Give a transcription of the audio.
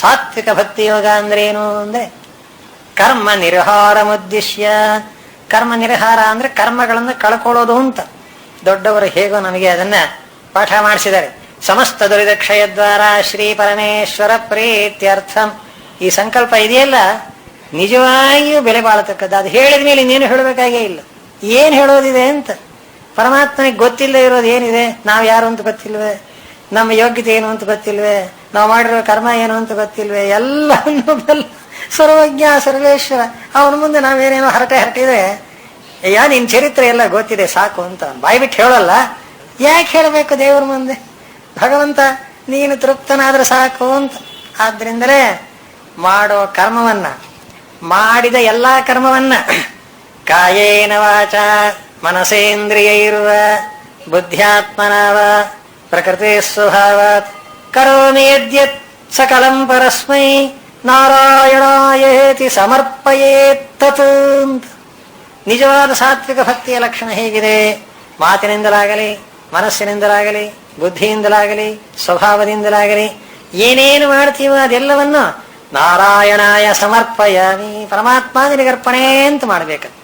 ಸಾತ್ವಿಕ ಭಕ್ತಿ ಯೋಗ ಅಂದ್ರೆ ಏನು ಅಂದ್ರೆ ಕರ್ಮ ನಿರ್ಹಾರ ಉದ್ದೇಶ್ಯ. ಕರ್ಮ ನಿರ್ಹಾರ ಅಂದ್ರೆ ಕರ್ಮಗಳನ್ನು ಕಳ್ಕೊಳ್ಳೋದು ಅಂತ. ದೊಡ್ಡವರು ಹೇಗೋ ನಮಗೆ ಅದನ್ನ ಪಾಠ ಮಾಡಿಸಿದ್ದಾರೆ. ಸಮಸ್ತ ದುರಿದ ಕ್ಷಯದ್ವಾರ ಶ್ರೀ ಪರಮೇಶ್ವರ ಪ್ರೀತ್ಯರ್ಥಂ. ಈ ಸಂಕಲ್ಪ ಇದೆಯಲ್ಲ? ನಿಜವಾಗಿಯೂ ಬೆಲೆ ಬಾಳತಕ್ಕದ್ದು. ಅದು ಹೇಳಿದ ಮೇಲೆ ಇನ್ನೇನು ಹೇಳಬೇಕಾಗೇ ಇಲ್ಲ. ಏನ್ ಹೇಳೋದಿದೆ ಅಂತ. ಪರಮಾತ್ಮನಿಗೆ ಗೊತ್ತಿಲ್ಲದೆ ಇರೋದು ಏನಿದೆ? ನಾವು ಯಾರು ಅಂತ ಗೊತ್ತಿಲ್ವೇ? ನಮ್ಮ ಯೋಗ್ಯತೆ ಏನು ಅಂತ ಗೊತ್ತಿಲ್ವೇ? ನಾವು ಮಾಡಿರೋ ಕರ್ಮ ಏನು ಅಂತ ಗೊತ್ತಿಲ್ವೇ? ಬಲ್ಲ ಸರ್ವಜ್ಞ, ಸರ್ವೇಶ್ವರ, ಅವನ ಮುಂದೆ ನಾವೇನೇನೋ ಹರಟೆ ಹರಟಿದ್ರೆ, ಅಯ್ಯ, ನಿನ್ ಚರಿತ್ರೆ ಎಲ್ಲ ಗೊತ್ತಿದೆ, ಸಾಕು ಅಂತ ಬಾಯಿ ಬಿಟ್ಟು ಹೇಳಲ್ಲ. ಯಾಕೆ ಹೇಳಬೇಕು ದೇವ್ರ ಮುಂದೆ? ಭಗವಂತ, ನೀನು ತೃಪ್ತನಾದ್ರೆ ಸಾಕು ಅಂತ. ಆದ್ರಿಂದಲೇ ಮಾಡೋ ಕರ್ಮವನ್ನ, ಮಾಡಿದ ಎಲ್ಲಾ ಕರ್ಮವನ್ನ, ಕಾಯೇನ ವಾಚ, ಮನಸೇಂದ್ರಿಯ ಇರುವ, ಬುದ್ಧ್ಯಾತ್ಮನಾವ ಪ್ರಕೃತಿ ಸ್ವಭಾವಾತ್ ಯದ್ಯತ್ ಸಕಲಂ ಪರಸ್ಮೈ ನಾರಾಯಣಾಯೇತಿ ಸಮರ್ಪಯೇತ್ತತ್ ನಿಜವಾದ ಸಾತ್ವಿಕ ಭಕ್ತಿಯ ಲಕ್ಷಣ ಹೇಗಿದೆ? ಮಾತಿನಿಂದಲಾಗಲಿ, ಮನಸ್ಸಿನಿಂದಲಾಗಲಿ, ಬುದ್ಧಿಯಿಂದಲಾಗಲಿ, ಸ್ವಭಾವದಿಂದಲಾಗಲಿ, ಏನೇನು ಮಾಡ್ತೀವೋ ಅದೆಲ್ಲವನ್ನು ನಾರಾಯಣಾಯ ಸಮರ್ಪಯಾಮಿ ಪರಮಾತ್ಮ ನಿನಗರ್ಪಣೆ ಅಂತ ಮಾಡ್ಬೇಕು.